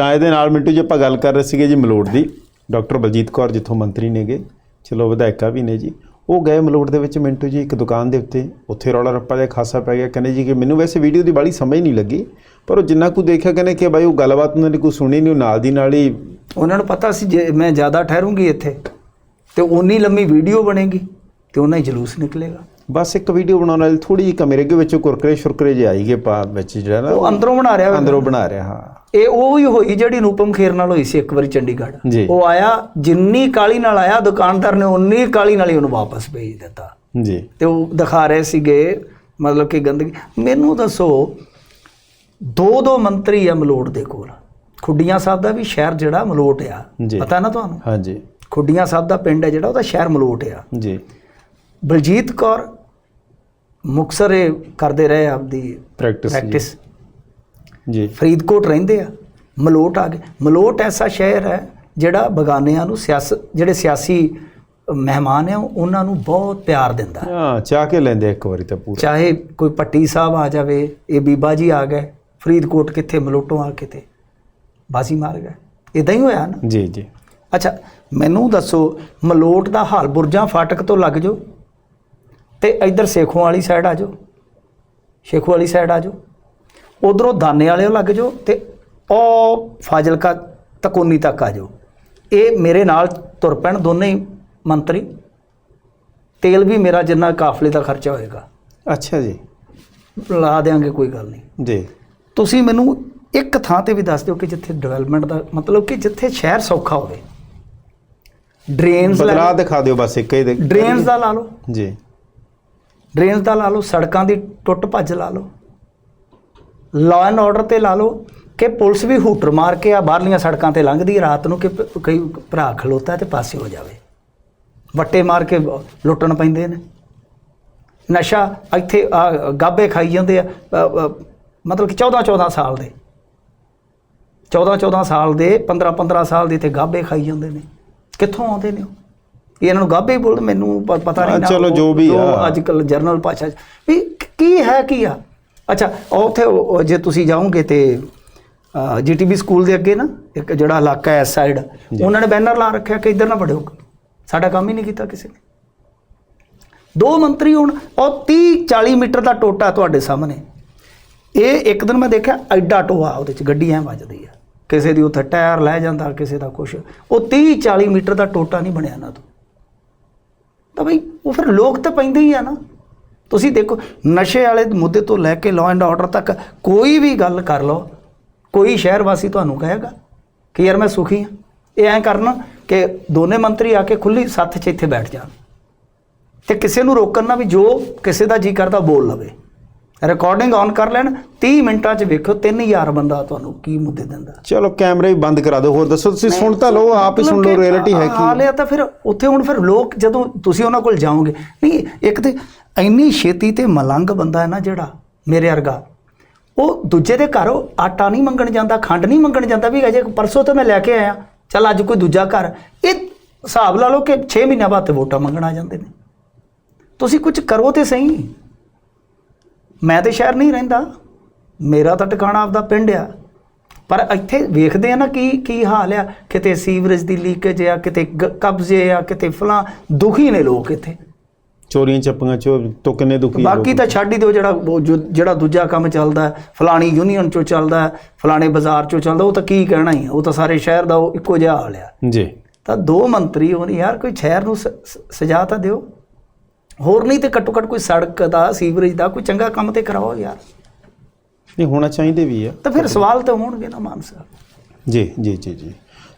ਤਾਂ ਇਹਦੇ ਨਾਲ ਮਿੰਟੂ ਜੀ ਆਪਾਂ ਗੱਲ ਕਰ ਰਹੇ ਸੀਗੇ ਜੀ ਮਲੋਟ ਦੀ। ਡਾਕਟਰ ਬਲਜੀਤ ਕੌਰ ਜਿੱਥੋਂ ਮੰਤਰੀ ਨੇਗੇ। ਚਲੋ ਵਿਧਾਇਕਾ ਵੀ ਨੇ ਜੀ। ਉਹ ਗਏ ਮਲੋਟ ਦੇ ਵਿੱਚ ਮਿੰਟੂ ਜੀ ਇੱਕ ਦੁਕਾਨ ਦੇ ਉੱਤੇ। ਉੱਥੇ ਰੌਲਾ ਰੱਪਾ ਜਿਹਾ ਖਾਸਾ ਪੈ ਗਿਆ। ਕਹਿੰਦੇ ਜੀ ਕਿ ਮੈਨੂੰ ਵੈਸੇ ਵੀਡੀਓ ਦੀ ਬਾਲੀ ਸਮਝ ਨਹੀਂ ਲੱਗੀ। ਪਰ ਉਹ ਜਿੰਨਾ ਕੁ ਦੇਖਿਆ ਕਹਿੰਦੇ ਕਿ ਬਾਈ ਉਹ ਗੱਲਬਾਤ ਉਹਨਾਂ ਨੇ ਕੋਈ ਸੁਣੀ ਨਹੀਂ, ਉਹ ਨਾਲ ਦੀ ਨਾਲ ਹੀ ਉਹਨਾਂ ਨੂੰ ਪਤਾ ਸੀ ਜੇ ਮੈਂ ਜ਼ਿਆਦਾ ਠਹਿਰੂੰਗੀ ਇੱਥੇ, ਤੇ ਉਨੀ ਲੰਮੀ ਵੀਡੀਓ ਬਣੇਗੀ, ਤੇ ਉਹਨਾਂ ਹੀ ਜਲੂਸ ਨਿਕਲੇਗਾ। ਬਸ ਇੱਕ ਵੀਡੀਓ ਬਣਾਉਣ ਵਾਲੀ ਥੋੜੀ ਜਿਹੀ ਕਮਰੇ ਦੇ ਵਿੱਚ ਕੁਰਕਰੇ ਸ਼ੁਰਕਰੇ ਜਿਹੇ ਆਈਗੇ ਪਾ ਵਿੱਚ ਜਿਹੜਾ ਨਾ ਉਹ ਅੰਦਰੋਂ ਬਣਾ ਰਿਹਾ। ਅੰਦਰੋਂ ਬਣਾ ਰਿਹਾ ਹਾਂ। ਇਹ ਉਹ ਹੀ ਹੋਈ ਜਿਹੜੀ ਅਨੂਪਮ ਖੇਰ ਨਾਲ ਹੋਈ ਸੀ ਇੱਕ ਵਾਰੀ ਚੰਡੀਗੜ੍ਹ। ਜੀ। ਉਹ ਆਇਆ ਜਿੰਨੀ ਕਾਲੀ ਨਾਲ ਆਇਆ ਦੁਕਾਨਦਾਰ ਨੇ ਉਨੀ ਕਾਲੀ ਨਾਲ ਹੀ ਉਹਨੂੰ ਵਾਪਸ ਭੇਜ ਦਿੱਤਾ। ਜੀ। ਤੇ ਉਹ ਦਿਖਾ ਰਹੇ ਸੀਗੇ ਮਤਲਬ ਕਿ ਗੰਦਗੀ। ਮੈਨੂੰ ਦੱਸੋ ਦੋ ਦੋ ਮੰਤਰੀ ਆ ਮਲੋਟ ਦੇ ਕੋਲ। ਖੁੱਡੀਆਂ ਸਾਹਿਬ ਦਾ ਵੀ ਸ਼ਹਿਰ ਜਿਹੜਾ ਮਲੋਟ ਆ। ਜੀ। ਪਤਾ ਨਾ ਤੁਹਾਨੂੰ? ਹਾਂਜੀ। ਖੁੱਡੀਆਂ ਸਾਹਿਬ ਦਾ ਪਿੰਡ ਹੈ ਜਿਹੜਾ ਉਹਦਾ ਸ਼ਹਿਰ ਮਲੋਟ ਆ। ਜੀ। ਬਲਜੀਤ ਕੌਰ ਮੁਕਤਸਰ ਇਹ ਕਰਦੇ ਰਹੇ ਆਪਦੀ ਪ੍ਰੈਕਟਿਸ ਪ੍ਰੈਕਟਿਸ ਜੀ। ਫਰੀਦਕੋਟ ਰਹਿੰਦੇ ਆ ਮਲੋਟ ਆ ਗਏ। ਮਲੋਟ ਐਸਾ ਸ਼ਹਿਰ ਹੈ ਜਿਹੜਾ ਬਗਾਨਿਆਂ ਨੂੰ ਸਿਆਸ ਜਿਹੜੇ ਸਿਆਸੀ ਮਹਿਮਾਨ ਆ ਉਹਨਾਂ ਨੂੰ ਬਹੁਤ ਪਿਆਰ ਦਿੰਦਾ ਹੈ। ਚਾਹ ਕੇ ਲੈਂਦੇ ਇੱਕ ਵਾਰੀ ਤਾਂ ਪੂਰਾ। ਚਾਹੇ ਕੋਈ ਪੱਟੀ ਸਾਹਿਬ ਆ ਜਾਵੇ ਇਹ ਬੀਬਾ ਜੀ ਆ ਗਏ ਫਰੀਦਕੋਟ ਕਿੱਥੇ ਮਲੋਟੋਂ ਆ ਕਿਤੇ ਬਾਜ਼ੀ ਮਾਰ ਗਏ। ਇਦਾਂ ਹੀ ਹੋਇਆ ਨਾ? ਜੀ ਜੀ। ਅੱਛਾ ਮੈਨੂੰ ਦੱਸੋ ਮਲੋਟ ਦਾ ਹਾਲ ਬੁਰਜਾਂ ਫਾਟਕ ਤੋਂ ਲੱਗ ਜਾਓ। ਤੇ ਇੱਧਰ ਸੇਖੋਂ ਵਾਲੀ ਸਾਈਡ ਆ ਜਾਓ। ਸ਼ੇਖੋ ਵਾਲੀ ਸਾਈਡ ਆ ਜਾਓ। ਉਧਰੋਂ ਦਾਨੇ ਵਾਲਿਓ ਲੱਗ ਜਾਓ ਤੇ ਉਹ ਫਾਜ਼ਿਲਕਾ ਤਕੋਨੀ ਤੱਕ ਆ ਜਾਓ। ਇਹ ਮੇਰੇ ਨਾਲ ਤੁਰ ਪੈਣ ਦੋਨੇ ਮੰਤਰੀ। ਤੇਲ ਵੀ ਮੇਰਾ ਜਿੰਨਾ ਕਾਫਲੇ ਦਾ ਖਰਚਾ ਹੋਏਗਾ। ਅੱਛਾ ਜੀ। ਲਾ ਦੇਾਂਗੇ ਕੋਈ ਗੱਲ ਨਹੀਂ। ਜੀ। ਤੁਸੀਂ ਮੈਨੂੰ ਇੱਕ ਥਾਂ ਤੇ ਵੀ ਦੱਸ ਦਿਓ ਕਿ ਜਿੱਥੇ ਡਿਵੈਲਪਮੈਂਟ ਦਾ ਮਤਲਬ ਕਿ ਜਿੱਥੇ ਸ਼ਹਿਰ ਸੌਖਾ ਹੋਵੇ। ਡਰੇਨਸ ਬਦਲਾ ਦਿਖਾ ਦਿਓ ਬਸ ਇੱਕ ਹੀ ਦੇ ਡਰੇਨਸ ਦਾ ਲਾ ਲਓ। ਜੀ। ਡਰੇਨਸ ਦਾ ਲਾ ਲਓ, ਸੜਕਾਂ ਦੀ ਟੁੱਟ ਭੱਜ ਲਾ ਲਓ। ਲਾਅ ਐਂਡ ਆਰਡਰ ਤੇ ਲਾ ਲਓ ਕਿ ਪੁਲਿਸ ਵੀ ਹੂਟਰ ਮਾਰ ਕੇ ਆ, ਬਾਹਰਲੀਆਂ ਸੜਕਾਂ ਤੇ ਲੰਘਦੀ ਹੈ ਰਾਤ ਨੂੰ ਕਿ ਕਈ ਭਰਾ ਖਲੋਤਾ ਤੇ ਪਾਸੇ ਹੋ ਜਾਵੇ। ਵੱਟੇ ਮਾਰ ਕੇ ਲੁੱਟਣ ਪੈਂਦੇ ਨੇ। ਨਸ਼ਾ ਇੱਥੇ ਆਹ ਗਾਬੇ ਖਾਈ ਜਾਂਦੇ ਆ ਮਤਲਬ ਕਿ 14 14 ਸਾਲ ਦੇ। 14 14 ਸਾਲ ਦੇ 15 15 ਸਾਲ ਦੇ ਇੱਥੇ ਗਾਬੇ ਖਾਈ ਜਾਂਦੇ ਨੇ। ਕਿੱਥੋਂ ਆਉਂਦੇ ਨੇ ਉਹ? ਇਹ ਇਹਨਾਂ ਨੂੰ ਗਾਬੇ ਬੋਲਦੇ ਮੈਨੂੰ ਪਤਾ ਨਹੀਂ ਨਾ ਚਲੋ ਜੋ ਵੀ ਆ। ਅੱਜ ਕੱਲ ਜਰਨਲ ਭਾਸ਼ਾ ਵੀ ਕੀ ਹੈ ਕੀ ਆ? ਅੱਛਾ ਉਹ ਉੱਥੇ ਜੇ ਤੁਸੀਂ ਜਾਓਗੇ ਤੇ ਜੀਟੀਬੀ ਸਕੂਲ ਦੇ ਅੱਗੇ ਨਾ ਇੱਕ ਜਿਹੜਾ ਇਲਾਕਾ ਹੈ ਇਸ ਸਾਈਡ ਉਹਨਾਂ ਨੇ ਬੈਨਰ ਲਾ ਰੱਖਿਆ ਕਿ ਇੱਧਰ ਨਾ ਵੜਿਓ ਸਾਡਾ ਕੰਮ ਹੀ ਨਹੀਂ ਕੀਤਾ ਕਿਸੇ ਨੇ। ਦੋ ਮੰਤਰੀ ਹੁਣ ਉਹ 30 40 ਮੀਟਰ ਦਾ ਟੋਟਾ ਤੁਹਾਡੇ ਸਾਹਮਣੇ। ਇਹ ਇੱਕ ਦਿਨ ਮੈਂ ਦੇਖਿਆ ਐਡਾ ਟੋਆ ਉਹਦੇ ਚ ਗੱਡੀ ਐ ਵੱਜਦੀ ਆ। ਕਿਸੇ ਦੀ ਉੱਥੇ ਟਾਇਰ ਲੈ ਜਾਂਦਾ ਕਿਸੇ ਦਾ ਕੁਛ। ਉਹ 30 40 ਮੀਟਰ ਦਾ ਟੋਟਾ ਨਹੀਂ ਬਣਿਆ ਨਾ ਤੋਂ। ਤਾਂ ਬਈ ਉਹ ਫਿਰ ਲੋਕ ਤਾਂ ਪੈਂਦੇ ਹੀ ਆ ਨਾ। ਤੁਸੀਂ ਦੇਖੋ, ਨਸ਼ੇ ਵਾਲੇ ਮੁੱਦੇ ਤੋਂ ਲੈ ਕੇ ਲਾਅ ਐਂਡ ਆਰਡਰ ਤੱਕ ਕੋਈ ਵੀ ਗੱਲ ਕਰ ਲਓ, ਕੋਈ ਸ਼ਹਿਰ ਵਾਸੀ ਤੁਹਾਨੂੰ ਕਹੇਗਾ ਕਿ ਯਾਰ ਮੈਂ ਸੁਖੀ ਹਾਂ ਇਹ ਐਂ ਕਰਨਾ ਕਿ ਦੋਨੇ ਮੰਤਰੀ ਆ ਕੇ ਖੁੱਲੀ ਸੱਥ 'ਚ ਇੱਥੇ ਬੈਠ ਜਾਣ। ਤੇ ਕਿਸੇ ਨੂੰ ਰੋਕਣ ਨਾ ਵੀ ਜੋ ਕਿਸੇ ਦਾ ਜੀ ਕਰਦਾ ਬੋਲ ਲਵੇ। ਰਿਕਾਰਡਿੰਗ ਔਨ ਕਰ ਲੈਣ 30 ਮਿੰਟਾਂ 'ਚ ਵੇਖੋ 3000 ਬੰਦਾ ਤੁਹਾਨੂੰ ਕੀ ਮੁੱਦੇ ਦਿੰਦਾ। ਚਲੋ ਕੈਮਰੇ ਵੀ ਬੰਦ ਕਰਾ ਦਿਓ ਹੋਰ ਦੱਸੋ ਤੁਸੀਂ ਸੁਣ ਤਾਂ ਲਓ ਆਪ ਹੀ ਸੁਣ ਲਓ ਰਿਐਲਿਟੀ ਹੈ ਹਾਲ ਕੀ? ਹੈ ਤਾਂ ਫਿਰ ਉੱਥੇ ਹੁਣ ਫਿਰ ਲੋਕ ਜਦੋਂ ਤੁਸੀਂ ਉਹਨਾਂ ਕੋਲ ਜਾਓਗੇ ਨਹੀਂ ਇੱਕ ਤੇ ਇੰਨੀ ਛੇਤੀ ਤੇ ਮਲੰਗ ਬੰਦਾ ਹੈ ਨਾ ਜਿਹੜਾ ਮੇਰੇ ਵਰਗਾ ਉਹ ਦੂਜੇ ਦੇ ਘਰ ਆਟਾ ਨਹੀਂ ਮੰਗਣ ਜਾਂਦਾ ਖੰਡ ਨਹੀਂ ਮੰਗਣ ਜਾਂਦਾ ਵੀ ਅਜੇ ਪਰਸੋਂ ਤੇ ਮੈਂ ਲੈ ਕੇ ਆਇਆ ਚੱਲ ਅੱਜ ਕੋਈ ਦੂਜਾ ਘਰ ਇਹ ਹਿਸਾਬ ਲਾ ਲਓ ਕਿ 6 ਮਹੀਨਿਆਂ ਬਾਅਦ ਤੇ ਵੋਟਾਂ ਮੰਗਣ ਆ ਜਾਂਦੇ ਨੇ। ਤੁਸੀਂ ਕੁਝ ਕਰੋ ਤੇ ਸਹੀ। ਮੈਂ ਤੇ ਸ਼ਹਿਰ ਨਹੀਂ ਰਹਿੰਦਾ। ਮੇਰਾ ਤਾਂ ਟਿਕਾਣਾ ਆਪਦਾ ਪਿੰਡ ਆ। ਪਰ ਇੱਥੇ ਵੇਖਦੇ ਆ ਨਾ ਕੀ ਕੀ ਹਾਲ ਆ। ਕਿਤੇ ਸੀਵਰੇਜ ਦੀ ਲੀਕੇਜ ਆ ਕਿਤੇ ਕਬਜ਼ੇ ਆ ਕਿਤੇ ਫਲਾਂ ਦੁਖੀ ਨੇ ਲੋਕ ਇੱਥੇ। ਚੋਰੀਆਂ ਚੱਪੀਆਂ ਚੋ ਤੋਂ ਕਿੰਨੇ ਦੁਖੀ ਬਾਕੀ। ਤਾਂ ਛੱਡ ਹੀ ਦਿਓ ਜਿਹੜਾ ਜਿਹੜਾ ਦੂਜਾ ਕੰਮ ਚੱਲਦਾ ਫਲਾਣੀ ਯੂਨੀਅਨ ਚੋਂ ਚੱਲਦਾ ਫਲਾਣੇ ਬਾਜ਼ਾਰ ਚੋਂ ਚੱਲਦਾ ਉਹ ਤਾਂ ਕੀ ਕਹਿਣਾ ਹੀ ਉਹ ਤਾਂ ਸਾਰੇ ਸ਼ਹਿਰ ਦਾ ਉਹ ਇੱਕੋ ਜਿਹਾ ਹਾਲ ਆ। ਜੀ। ਤਾਂ ਦੋ ਮੰਤਰੀ ਹੋਣ ਯਾਰ ਕੋਈ ਸ਼ਹਿਰ ਨੂੰ ਸਜਾ ਤਾਂ ਦਿਓ। ਹੋਰ ਨਹੀਂ ਤੇ ਘੱਟੋ ਘੱਟ ਕੋਈ ਸੜਕ ਦਾ ਸੀਵਰੇਜ ਦਾ ਕੋਈ ਚੰਗਾ ਕੰਮ ਤੇ ਕਰਾਓ ਯਾਰ। ਨਹੀਂ ਹੋਣਾ ਚਾਹੀਦੇ ਵੀ ਆ। ਤਾਂ ਫਿਰ ਸਵਾਲ ਤਾਂ ਹੋਣਗੇ ਨਾ ਮਾਨ ਸਾਹਿਬ। ਜੀ ਜੀ ਜੀ ਜੀ।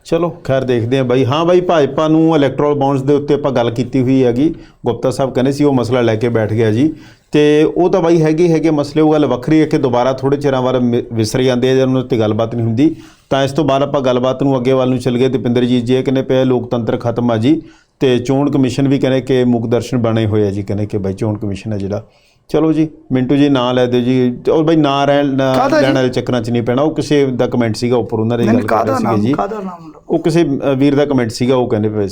ਚਲੋ ਖੈਰ ਦੇਖਦੇ ਹਾਂ ਬਾਈ। ਹਾਂ ਬਾਈ ਭਾਜਪਾ ਨੂੰ ਇਲੈਕਟ੍ਰਲ ਬੌਂਡਸ ਦੇ ਉੱਤੇ ਆਪਾਂ ਗੱਲ ਕੀਤੀ ਹੋਈ ਹੈਗੀ। ਗੁਪਤਾ ਸਾਹਿਬ ਕਹਿੰਦੇ ਸੀ ਉਹ ਮਸਲਾ ਲੈ ਕੇ ਬੈਠ ਗਿਆ ਜੀ। ਤੇ ਉਹ ਤਾਂ ਬਾਈ ਹੈਗੇ ਹੈਗੇ ਮਸਲੇ ਉਹ ਗੱਲ ਵੱਖਰੀ ਹੈ ਕਿ ਦੁਬਾਰਾ ਥੋੜੇ ਚਿਰਾਂ ਬਾਅਦ ਵਿਸਰ ਜਾਂਦੇ ਆ ਜਦੋਂ ਉਹਨਾਂ ਤੇ ਗੱਲਬਾਤ ਨਹੀਂ ਹੁੰਦੀ। ਤਾਂ ਇਸ ਤੋਂ ਬਾਅਦ ਆਪਾਂ ਗੱਲਬਾਤ ਨੂੰ ਅੱਗੇ ਵੱਲ ਨੂੰ ਚੱਲ ਗਏ। ਦਪਿੰਦਰਜੀਤ ਜੀ ਇਹ ਕਹਿੰਦੇ ਪਏ ਲੋਕਤੰਤਰ ਖਤਮ ਆ ਜੀ। ਤੇ ਚੋਣ ਕਮਿਸ਼ਨ ਵੀ ਕਹਿੰਦੇ ਕਿ ਮੁੱਖ ਦਰਸ਼ਨ ਬਣੇ ਹੋਏ ਆ ਜੀ ਕਹਿੰਦੇ ਕਿ ਬਾਈ ਚੋਣ ਕਮਿਸ਼ਨ ਹੈ ਜਿਹੜਾ। ਚਲੋ ਜੀ ਮਿੰਟੂ ਜੀ ਨਾਂ ਲੈ ਦਿਓ ਜੀ। ਉਹ ਬਾਈ ਨਾਂ ਰਹਿਣ? ਲੈਣ ਵਾਲੇ ਚੱਕਰਾਂ 'ਚ ਨਹੀਂ ਪੈਣਾ। ਉਹ ਕਿਸੇ ਦਾ ਕਮੈਂਟ ਸੀਗਾ ਉੱਪਰ ਉਹਨਾਂ ਦੀ ਗੱਲ ਕਰ ਰਹੇ ਸੀਗੇ ਜੀ। ਉਹ ਕਿਸੇ ਵੀਰ ਦਾ ਕਮੈਂਟ ਸੀਗਾ ਉਹ ਕਹਿੰਦੇ ਪਏ